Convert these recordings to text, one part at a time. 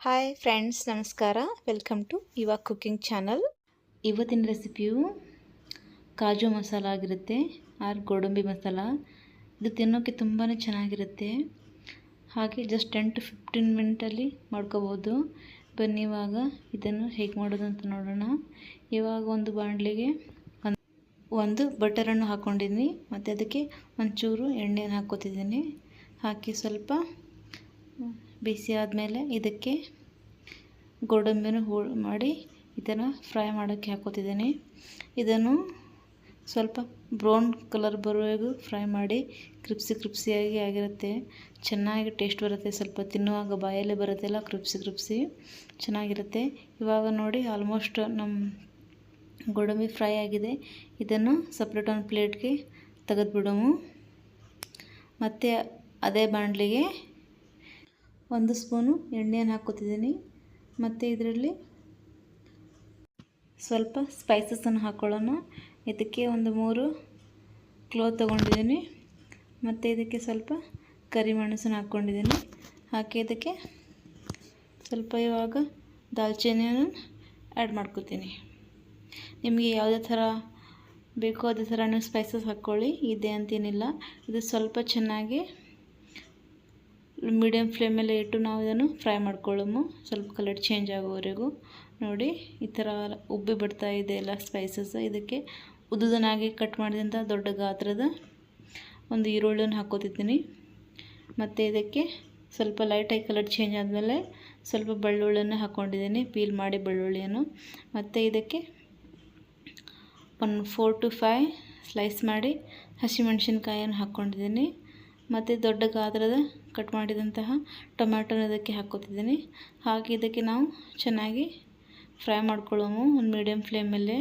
Hi friends ನಮಸ್ಕಾರ. Welcome to ಇವಾಗ cooking channel ಇವತ್ತಿನ ರೆಸಿಪಿಯು ಕಾಜು ಮಸಾಲ ಆಗಿರುತ್ತೆ, ಆರ್ ಗೋಡಂಬಿ ಮಸಾಲ. ಇದು ತಿನ್ನೋಕ್ಕೆ ತುಂಬಾ ಚೆನ್ನಾಗಿರುತ್ತೆ. ಹಾಗೆ ಜಸ್ಟ್ ಟೆನ್ ಟು ಫಿಫ್ಟೀನ್ ಮಿನಿಟಲ್ಲಿ ಮಾಡ್ಕೋಬೋದು. ಬನ್ನಿ ಇವಾಗ ಇದನ್ನು ಹೇಗೆ ಮಾಡೋದು ಅಂತ ನೋಡೋಣ. ಇವಾಗ ಒಂದು ಬಾಣಲಿಗೆ ಒಂದು ಒಂದು ಬಟರನ್ನು ಹಾಕ್ಕೊಂಡಿದ್ದೀನಿ ಮತ್ತು ಅದಕ್ಕೆ ಒಂಚೂರು ಎಣ್ಣೆಯನ್ನು ಹಾಕ್ಕೋತಿದ್ದೀನಿ. ಹಾಕಿ ಸ್ವಲ್ಪ ಬಿಸಿ ಆದಮೇಲೆ ಇದಕ್ಕೆ ಗೋಡಂಬಿನ ಹೂ ಮಾಡಿ ಇದನ್ನು ಫ್ರೈ ಮಾಡೋಕ್ಕೆ ಹಾಕೋತಿದ್ದೀನಿ. ಇದನ್ನು ಸ್ವಲ್ಪ ಬ್ರೌನ್ ಕಲರ್ ಬರುವವರೆಗೂ ಫ್ರೈ ಮಾಡಿ ಕ್ರಿಪ್ಸಿ ಕ್ರಿಪ್ಸಿಯಾಗಿ ಆಗಿರುತ್ತೆ. ಚೆನ್ನಾಗಿ ಟೇಸ್ಟ್ ಬರುತ್ತೆ. ಸ್ವಲ್ಪ ತಿನ್ನುವಾಗ ಬಾಯಲ್ಲಿ ಬರುತ್ತೆಲ್ಲ ಕ್ರಿಪ್ಸಿ ಕ್ರಿಪ್ಸಿ ಚೆನ್ನಾಗಿರುತ್ತೆ. ಇವಾಗ ನೋಡಿ ಆಲ್ಮೋಸ್ಟ್ ನಮ್ಮ ಗೋಡಂಬಿ ಫ್ರೈ ಆಗಿದೆ. ಇದನ್ನು ಸಪ್ರೇಟ್ ಒಂದು ಪ್ಲೇಟ್ಗೆ ತೆಗೆದುಬಿಡೋಮು ಮತ್ತು ಅದೇ ಬಾಣಲಿಗೆ ಒಂದು ಸ್ಪೂನು ಎಣ್ಣೆಯನ್ನು ಹಾಕ್ಕೋತಿದ್ದೀನಿ. ಮತ್ತು ಇದರಲ್ಲಿ ಸ್ವಲ್ಪ ಸ್ಪೈಸಸನ್ನು ಹಾಕ್ಕೊಳ್ಳೋಣ ಇದಕ್ಕೆ ಒಂದು ಮೂರು ಕ್ಲೋ ತೊಗೊಂಡಿದ್ದೀನಿ. ಮತ್ತು ಇದಕ್ಕೆ ಸ್ವಲ್ಪ ಕರಿಮೆಣಸನ್ನು ಹಾಕ್ಕೊಂಡಿದ್ದೀನಿ. ಹಾಕಿ ಇದಕ್ಕೆ ಸ್ವಲ್ಪ ಇವಾಗ ದಾಲ್ಚಿನಿಯನ್ನು ಆ್ಯಡ್ ಮಾಡ್ಕೋತೀನಿ. ನಿಮಗೆ ಯಾವುದೇ ಥರ ಬೇಕೋ ಅದೇ ಥರ ನೀವು ಸ್ಪೈಸಸ್ ಹಾಕ್ಕೊಳ್ಳಿ. ಇದೆ ಅಂತೇನಿಲ್ಲ. ಇದು ಸ್ವಲ್ಪ ಚೆನ್ನಾಗಿ ಮೀಡಿಯಮ್ ಫ್ಲೇಮಲ್ಲೇ ಇಟ್ಟು ನಾವು ಇದನ್ನು ಫ್ರೈ ಮಾಡ್ಕೊಳ್ಳೋಮು. ಸ್ವಲ್ಪ ಕಲರ್ ಚೇಂಜ್ ಆಗೋವರೆಗೂ. ನೋಡಿ, ಈ ಥರ ಉಬ್ಬಿ ಬಿಡ್ತಾ ಇದೆ ಎಲ್ಲ ಸ್ಪೈಸಸ್ ಇದಕ್ಕೆ ಉದ್ದುದನಾಗಿ ಕಟ್ ಮಾಡಿದಂಥ ದೊಡ್ಡ ಗಾತ್ರದ ಒಂದು ಈರುಳ್ಳಿಯನ್ನು ಹಾಕೋತಿದ್ದೀನಿ ಮತ್ತು ಇದಕ್ಕೆ ಸ್ವಲ್ಪ ಲೈಟಾಗಿ ಕಲರ್ ಚೇಂಜ್ ಆದಮೇಲೆ ಸ್ವಲ್ಪ ಬೆಳ್ಳುಳ್ಳಿಯನ್ನು ಹಾಕ್ಕೊಂಡಿದ್ದೀನಿ. ಪೀಲ್ ಮಾಡಿ ಬೆಳ್ಳುಳ್ಳಿಯನ್ನು. ಮತ್ತು ಇದಕ್ಕೆ ಒಂದು ಫೋರ್ ಟು ಫೈವ್ ಸ್ಲೈಸ್ ಮಾಡಿ ಹಸಿಮೆಣ್ಸಿನ್ಕಾಯನ್ನು ಹಾಕ್ಕೊಂಡಿದ್ದೀನಿ. ಮತ್ತು ದೊಡ್ಡ ಗಾತ್ರದ ಕಟ್ ಮಾಡಿದಂತಹ ಟೊಮ್ಯಾಟೋನ ಇದಕ್ಕೆ ಹಾಕ್ಕೋತಿದ್ದೀನಿ. ಹಾಗೆ ಇದಕ್ಕೆ ನಾವು ಚೆನ್ನಾಗಿ ಫ್ರೈ ಮಾಡ್ಕೊಳ್ಳೋಮು ಒಂದು ಮೀಡಿಯಮ್ ಫ್ಲೇಮಲ್ಲೇ.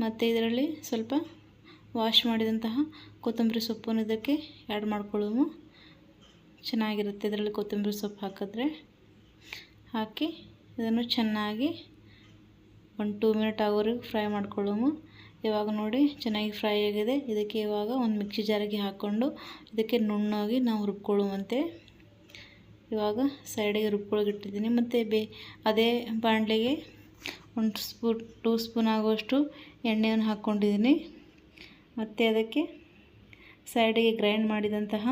ಮತ್ತು ಇದರಲ್ಲಿ ಸ್ವಲ್ಪ ವಾಶ್ ಮಾಡಿದಂತಹ ಕೊತ್ತಂಬರಿ ಸೊಪ್ಪನ್ನು ಇದಕ್ಕೆ ಆ್ಯಡ್ ಮಾಡ್ಕೊಳ್ಳೋಮು. ಚೆನ್ನಾಗಿರುತ್ತೆ ಇದರಲ್ಲಿ ಕೊತ್ತಂಬರಿ ಸೊಪ್ಪು ಹಾಕಿದ್ರೆ. ಹಾಕಿ ಇದನ್ನು ಚೆನ್ನಾಗಿ ಒಂದು ಟೂ ಮಿನಿಟ್ ಆಗೋವರೆಗೂ ಫ್ರೈ ಮಾಡ್ಕೊಳ್ಳೋಮು. ಇವಾಗ ನೋಡಿ ಚೆನ್ನಾಗಿ ಫ್ರೈ ಆಗಿದೆ. ಇದಕ್ಕೆ ಇವಾಗ ಒಂದು ಮಿಕ್ಸಿ ಜಾರಿಗೆ ಹಾಕ್ಕೊಂಡು ಇದಕ್ಕೆ ನುಣ್ಣಾಗಿ ನಾವು ರುಬ್ಕೊಳ್ಳುವಂತೆ ಇವಾಗ ಸೈಡಿಗೆ ರುಬ್ಕೊಳ್ಳೋಗಿಟ್ಟಿದ್ದೀನಿ ಮತ್ತು ಬೇ, ಅದೇ ಬಾಣಲೆಗೆ ಒಂದು ಸ್ಪೂನ್ ಟೂ ಸ್ಪೂನ್ ಆಗುವಷ್ಟು ಎಣ್ಣೆಯನ್ನು ಹಾಕ್ಕೊಂಡಿದ್ದೀನಿ. ಮತ್ತು ಅದಕ್ಕೆ ಸೈಡಿಗೆ ಗ್ರೈಂಡ್ ಮಾಡಿದಂತಹ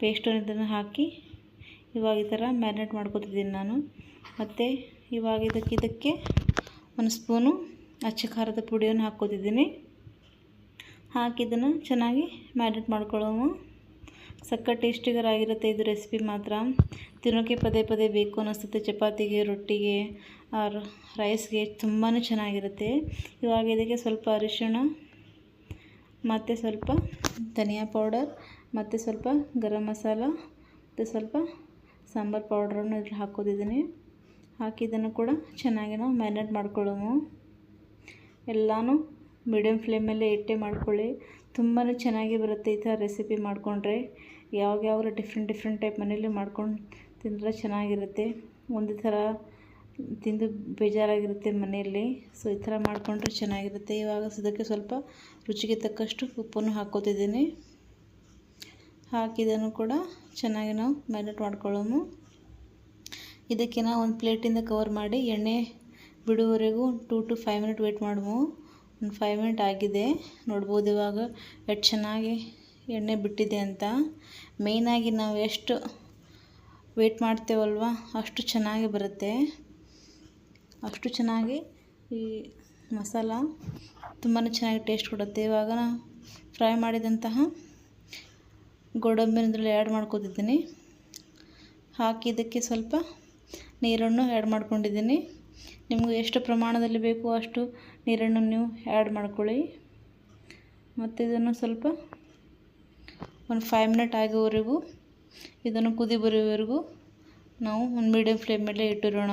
ಪೇಸ್ಟನ್ನು ಇದನ್ನು ಹಾಕಿ ಇವಾಗ ಈ ಥರ ಮ್ಯಾರಿನೇಟ್ ಮಾಡ್ಕೊತಿದ್ದೀನಿ ನಾನು. ಮತ್ತು ಇವಾಗ ಇದಕ್ಕೆ ಇದಕ್ಕೆ ಒಂದು ಸ್ಪೂನು ಅಚ್ಚ ಖಾರದ ಪುಡಿಯನ್ನು ಹಾಕ್ಕೋತಿದ್ದೀನಿ. ಹಾಕಿ ಇದನ್ನು ಚೆನ್ನಾಗಿ ಮ್ಯಾರಿನೇಟ್ ಮಾಡ್ಕೊಳ್ಳೋಣ. ಸಕ್ಕ ಟೇಸ್ಟಿಗರ್ ಆಗಿರುತ್ತೆ ಇದು ರೆಸಿಪಿ ಮಾತ್ರ. ತಿನ್ನೋಕ್ಕೆ ಪದೇ ಪದೇ ಬೇಕು ಅನ್ನಿಸುತ್ತೆ ಚಪಾತಿಗೆ, ರೊಟ್ಟಿಗೆ, ಆರ್ ರೈಸ್ಗೆ ತುಂಬಾ ಚೆನ್ನಾಗಿರುತ್ತೆ. ಇವಾಗ ಇದಕ್ಕೆ ಸ್ವಲ್ಪ ಅರಿಶಿಣ, ಮತ್ತು ಸ್ವಲ್ಪ ಧನಿಯಾ ಪೌಡರ್, ಮತ್ತು ಸ್ವಲ್ಪ ಗರಂ ಮಸಾಲ, ಮತ್ತು ಸ್ವಲ್ಪ ಸಾಂಬಾರು ಪೌಡ್ರನ್ನು ಇಲ್ಲಿ ಹಾಕೋತಿದ್ದೀನಿ ಹಾಕಿ ಇದನ್ನು ಕೂಡ ಚೆನ್ನಾಗಿ ನಾವು ಮ್ಯಾರಿನೇಟ್ ಮಾಡ್ಕೊಳ್ಳೋము ಎಲ್ಲನೂ ಮೀಡಿಯಮ್ ಫ್ಲೇಮಲ್ಲೇ ಇಟ್ಟೆ ಮಾಡ್ಕೊಳ್ಳಿ. ತುಂಬಾ ಚೆನ್ನಾಗಿ ಬರುತ್ತೆ ಈ ಥರ ರೆಸಿಪಿ ಮಾಡಿಕೊಂಡ್ರೆ. ಯಾವಾಗ ಯಾವಾಗ ಡಿಫ್ರೆಂಟ್ ಡಿಫ್ರೆಂಟ್ ಟೈಪ್ ಮನೇಲಿ ಮಾಡ್ಕೊಂಡು ತಿಂದರೆ ಚೆನ್ನಾಗಿರುತ್ತೆ. ಒಂದು ಥರ ತಿಂದು ಬೇಜಾರಾಗಿರುತ್ತೆ ಮನೆಯಲ್ಲಿ. ಸೊ ಈ ಥರ ಮಾಡಿಕೊಂಡ್ರೆ ಚೆನ್ನಾಗಿರುತ್ತೆ. ಇವಾಗ ಅದಕ್ಕೆ ಸ್ವಲ್ಪ ರುಚಿಗೆ ತಕ್ಕಷ್ಟು ಉಪ್ಪನ್ನು ಹಾಕ್ಕೋತಿದ್ದೀನಿ. ಹಾಕಿದನ್ನು ಕೂಡ ಚೆನ್ನಾಗಿ ನಾವು ಮ್ಯಾರಿನೇಟ್ ಮಾಡ್ಕೊಳ್ಳೋಣ ಇದಕ್ಕೆ ನಾವು ಒಂದು ಪ್ಲೇಟಿಂದ ಕವರ್ ಮಾಡಿ ಎಣ್ಣೆ ಬಿಡುವವರೆಗೂ two to five minute wait ಮಾಡುವು? ಒಂದು ಫೈವ್ ಮಿನಿಟ್ ಆಗಿದೆ. ನೋಡ್ಬೋದು ಇವಾಗ ಎಷ್ಟು ಚೆನ್ನಾಗಿ ಎಣ್ಣೆ ಬಿಟ್ಟಿದೆ ಅಂತ. ಮೇಯ್ನಾಗಿ ನಾವು ಎಷ್ಟು ವೇಟ್ ಮಾಡ್ತೇವಲ್ವ? ಅಷ್ಟು ಚೆನ್ನಾಗಿ ಬರುತ್ತೆ. ಅಷ್ಟು ಚೆನ್ನಾಗಿ ಈ ಮಸಾಲ ತುಂಬಾ ಚೆನ್ನಾಗಿ ಟೇಸ್ಟ್ ಕೊಡುತ್ತೆ. ಇವಾಗ ಫ್ರೈ ಮಾಡಿದಂತಹ ಇದರಲ್ಲಿ ಆ್ಯಡ್ ಮಾಡ್ಕೊತಿದ್ದೀನಿ. ಹಾಕಿ ಇದಕ್ಕೆ ಸ್ವಲ್ಪ ನೀರನ್ನು ಆ್ಯಡ್ ಮಾಡ್ಕೊಂಡಿದ್ದೀನಿ. ನಿಮಗೆ ಎಷ್ಟು ಪ್ರಮಾಣದಲ್ಲಿ ಬೇಕು ಅಷ್ಟು ನೀರನ್ನು ನೀವು ಆ್ಯಡ್ ಮಾಡ್ಕೊಳ್ಳಿ. ಮತ್ತು ಇದನ್ನು ಸ್ವಲ್ಪ ಒಂದು ಫೈವ್ ಮಿನಿಟ್ ಆಗೋವರೆಗೂ ಇದನ್ನು ಕುದಿ ಬರೋವರೆಗೂ ನಾವು ಒಂದು ಮೀಡಿಯಮ್ ಮೇಲೆ ಇಟ್ಟಿರೋಣ.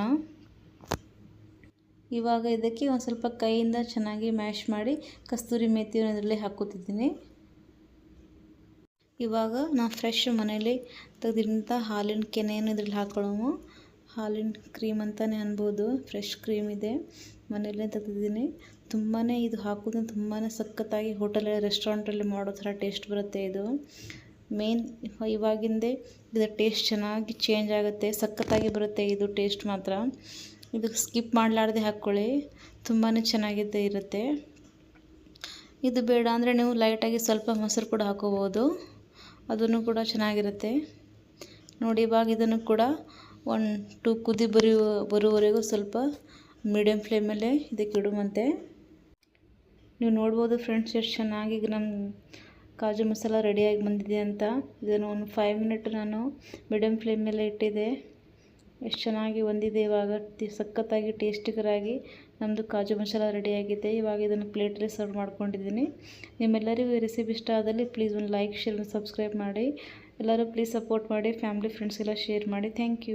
ಇವಾಗ ಇದಕ್ಕೆ ಒಂದು ಸ್ವಲ್ಪ ಕೈಯಿಂದ ಚೆನ್ನಾಗಿ ಮ್ಯಾಶ್ ಮಾಡಿ ಕಸ್ತೂರಿ ಮೇಥಿಯನ್ನು ಇದರಲ್ಲಿ ಹಾಕೋತಿದ್ದೀನಿ ಇವಾಗ ನಾವು ಫ್ರೆಶ್ ಮನೇಲಿ ತೆಗೆದಿರೋಂಥ ಹಾಲಿನ ಕೆನೆಯನ್ನು ಇದರಲ್ಲಿ ಹಾಕೊಳ್ಳೋము ಹಾಲಿನ ಕ್ರೀಮ್ ಅಂತಲೇ ಅನ್ಬೋದು. ಫ್ರೆಶ್ ಕ್ರೀಮ್ ಇದೆ. ಮನೆಯಲ್ಲೇ ತೆಗೆದಿದ್ದೀನಿ. ತುಂಬಾ ಇದು ಹಾಕೋದು ತುಂಬಾ ಸಖತ್ತಾಗಿ ಹೋಟೆಲ್ ರೆಸ್ಟೋರೆಂಟಲ್ಲಿ ಮಾಡೋ ಥರ ಟೇಸ್ಟ್ ಬರುತ್ತೆ ಇದು. ಮೇನ್ ಇವಾಗಿಂದೇ ಇದರ ಟೇಸ್ಟ್ ಚೆನ್ನಾಗಿ ಚೇಂಜ್ ಆಗುತ್ತೆ, ಸಖತ್ತಾಗಿ ಬರುತ್ತೆ ಇದು ಟೇಸ್ಟ್ ಮಾತ್ರ. ಇದು ಸ್ಕಿಪ್ ಮಾಡಲಾರ್ದೆ ಹಾಕ್ಕೊಳ್ಳಿ ತುಂಬಾ ಚೆನ್ನಾಗಿದೆ ಇರುತ್ತೆ. ಇದು ಬೇಡ ಅಂದರೆ ನೀವು ಲೈಟಾಗಿ ಸ್ವಲ್ಪ ಮೊಸರು ಕೂಡ ಹಾಕೋಬೋದು. ಅದನ್ನು ಕೂಡ ಚೆನ್ನಾಗಿರುತ್ತೆ. ನೋಡಿ ಇವಾಗ ಇದನ್ನು ಕೂಡ ಒನ್ ಟು ಕುದಿ ಬರುವ ಬರುವವರೆಗೂ ಸ್ವಲ್ಪ ಮೀಡಿಯಮ್ ಫ್ಲೇಮಲ್ಲೇ ಇದಕ್ಕೆ ಇಡುವಂತೆ. ನೀವು ನೋಡ್ಬೋದು ಫ್ರೆಂಡ್ಸ್ ಎಷ್ಟು ಚೆನ್ನಾಗಿ ಈಗ ನಮ್ಮ ಕಾಜು ಮಸಾಲ ರೆಡಿಯಾಗಿ ಬಂದಿದೆ ಅಂತ. ಇದನ್ನು ಒಂದು ಫೈವ್ ಮಿನಿಟ್ ನಾನು ಮೀಡಿಯಮ್ ಮೇಲೆ ಇಟ್ಟಿದ್ದೆ. ಎಷ್ಟು ಚೆನ್ನಾಗಿ ಬಂದಿದೆ ಇವಾಗ. ಸಖತ್ತಾಗಿ ಟೇಸ್ಟಿಗರಾಗಿ ನಮ್ಮದು ಕಾಜು ಮಸಾಲ ರೆಡಿಯಾಗಿದೆ ಇವಾಗ ಇದನ್ನು ಪ್ಲೇಟಲ್ಲಿ ಸರ್ವ್ ಮಾಡ್ಕೊಂಡಿದ್ದೀನಿ. ನಿಮ್ಮೆಲ್ಲರಿಗೂ ರೆಸಿಪಿ ಇಷ್ಟ ಆದಲ್ಲಿ ಪ್ಲೀಸ್ ಒಂದು ಲೈಕ್ ಶೇರ್ ಸಬ್ಸ್ಕ್ರೈಬ್ ಮಾಡಿ. ಎಲ್ಲರೂ ಪ್ಲೀಸ್ ಸಪೋರ್ಟ್ ಮಾಡಿ. ಫ್ಯಾಮಿಲಿ ಫ್ರೆಂಡ್ಸ್ ಎಲ್ಲ ಶೇರ್ ಮಾಡಿ. Thank you